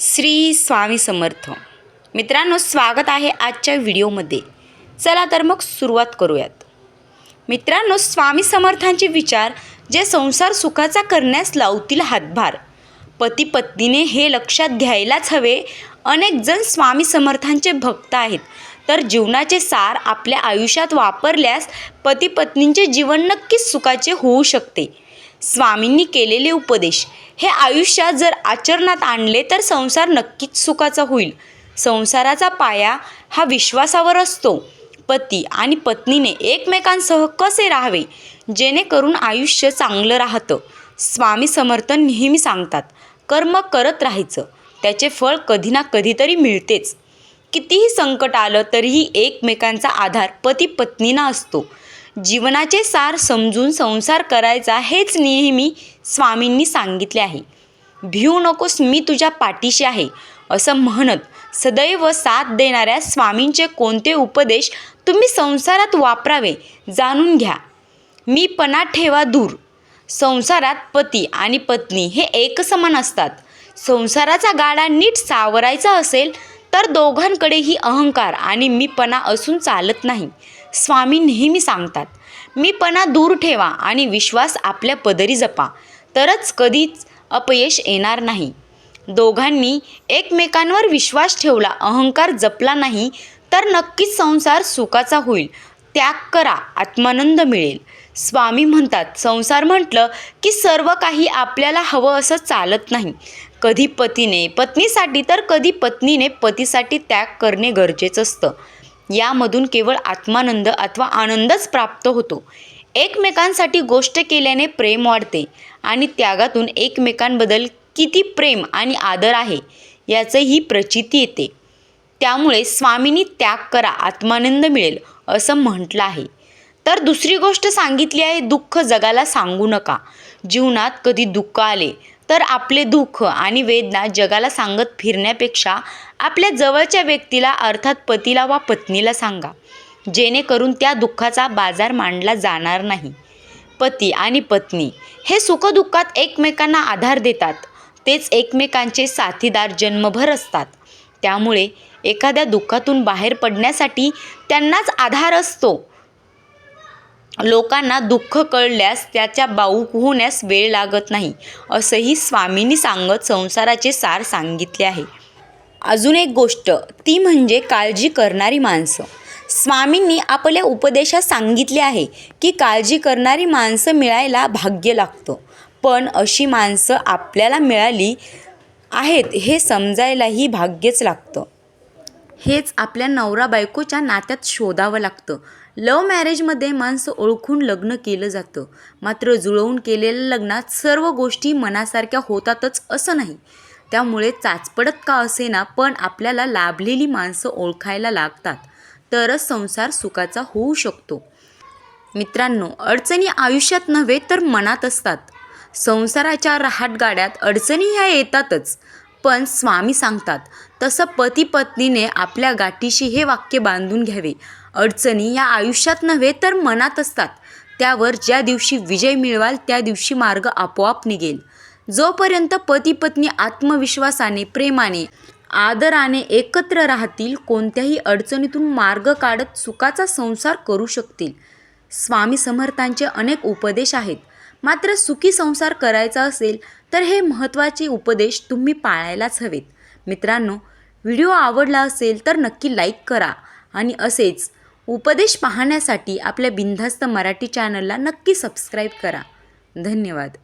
श्री स्वामी समर्थ. मित्रांनो स्वागत आहे आजच्या व्हिडिओमध्ये. चला तर मग सुरुवात करूयात. मित्रांनो स्वामी समर्थांचे विचार जे संसार सुखाचा करण्यास लावतील हातभार पती पत्नीने हे लक्षात घ्यायलाच हवे. अनेक जण स्वामी समर्थांचे भक्त आहेत. तर जीवनाचे सार आपल्या आयुष्यात वापरल्यास पती पत्नींचे जीवन नक्कीच सुखाचे होऊ शकते. स्वामींनी केलेले उपदेश. हे आयुष्यात जर आचरणात आणले तर संसार नक्कीच सुखाचा होईल. संसाराचा पाया हा विश्वासावर असतो. पती आणि पत्नीने एकमेकांसह कसे राहावे? जेणेकरून आयुष्य चांगलं राहतं. स्वामी समर्थ नेहमी सांगतात कर्म करत राहायचं. त्याचे फळ कधी ना कधीतरी मिळतेच. कितीही संकट आलं तरीही एकमेकांचा आधार पती पत्नीना असतो. जीवनाचे सार समजून संसार करायचा हेच नेहमी स्वामींनी सांगितले आहे. भिऊ नकोस मी तुझ्या पाठीशी आहे असं म्हणत सदैव साथ देणाऱ्या स्वामींचे कोणते उपदेश तुम्ही संसारात वापरावे जाणून घ्या. मी पणा ठेवा दूर. संसारात पती आणि पत्नी हे एकसमान असतात. संसाराचा गाडा नीट सावरायचा असेल तर दोघांकडेही अहंकार आणि मीपणा असून चालत नाही. स्वामी नेहमी सांगतात मीपणा दूर ठेवा आणि विश्वास आपल्या पदरी जपा तरच कधीच अपयश येणार नाही. दोघांनी एकमेकांवर विश्वास ठेवला अहंकार जपला नाही तर नक्कीच संसार सुखाचा होईल त्याग करा आत्मानंद मिळेल. स्वामी म्हणतात संसार म्हटलं की सर्व काही आपल्याला हवं असं चालत नाही. कधी पतीने पत्नीसाठी तर कधी पत्नीने पतीसाठी त्याग करणे गरजेचं असतं. यामधून केवळ आत्मानंद अथवा आनंदच प्राप्त होतो. एकमेकांसाठी गोष्ट केल्याने प्रेम वाढते आणि त्यागातून एकमेकांबद्दल किती प्रेम आणि आदर आहे याचंही प्रचिती येते. त्यामुळे स्वामींनी त्याग करा आत्मानंद मिळेल असं म्हटलं आहे. तर दुसरी गोष्ट सांगितली आहे दुःख जगाला सांगू नका. जीवनात कधी दुःख आले तर आपले दुःख आणि वेदना जगाला सांगत फिरण्यापेक्षा आपल्या जवळच्या व्यक्तीला अर्थात पतीला वा पत्नीला सांगा. जेणेकरून त्या दुःखाचा बाजार मांडला जाणार नाही. पती आणि पत्नी हे सुखदुःखात एकमेकांना आधार देतात. तेच एकमेकांचे साथीदार जन्मभर असतात. त्यामुळे एखाद्या दुःखातून बाहेर पडण्यासाठी त्यांनाच आधार असतो. लोकांना दुःख कळल्यास त्याच्या बाऊक होण्यास वेळ लागत नाही असंही स्वामींनी सांगत संसाराचे सार सांगितले आहे. अजून एक गोष्ट ती म्हणजे काळजी करणारी माणसं. स्वामींनी आपल्या उपदेशात सांगितले आहे की काळजी करणारी माणसं मिळायला भाग्य लागतं पण अशी माणसं आपल्याला मिळाली आहेत हे समजायलाही भाग्यच लागतं. हेच आपल्या नवरा बायकोच्या नात्यात शोधावं लागतं. लव्ह मॅरेजमध्ये माणसं ओळखून लग्न केलं जातं. मात्र जुळवून केलेल्या लग्नात सर्व गोष्टी मनासारख्या होतातच असं नाही. त्यामुळे चाचपडत का असेना पण आपल्याला लाभलेली माणसं ओळखायला लागतात. तरच संसार सुखाचा होऊ शकतो. मित्रांनो अडचणी आयुष्यात नव्हे तर मनात असतात. संसाराच्या रहाटगाड्यात अडचणी ह्या येतातच. पण स्वामी सांगतात तसं पती पत्नीने आपल्या गाठीशी हे वाक्य बांधून घ्यावे. अडचणी या आयुष्यात नव्हे तर मनात असतात. त्यावर ज्या दिवशी विजय मिळवाल त्या दिवशी मार्ग आपोआप निघेल. जोपर्यंत पती पत्नी आत्मविश्वासाने प्रेमाने आदराने एकत्र राहतील कोणत्याही अडचणीतून मार्ग काढत सुखाचा संसार करू शकतील. स्वामी समर्थांचे अनेक उपदेश आहेत. मात्र सुखी संसार करायचा असेल तर हे महत्त्वाचे उपदेश तुम्ही पाळायलाच हवेत. मित्रांनो व्हिडिओ आवडला असेल तर नक्की लाईक करा आणि असेच उपदेश पाहण्यासाठी आपल्या बिनधास्त मराठी चॅनलला नक्की सबस्क्राईब करा. धन्यवाद.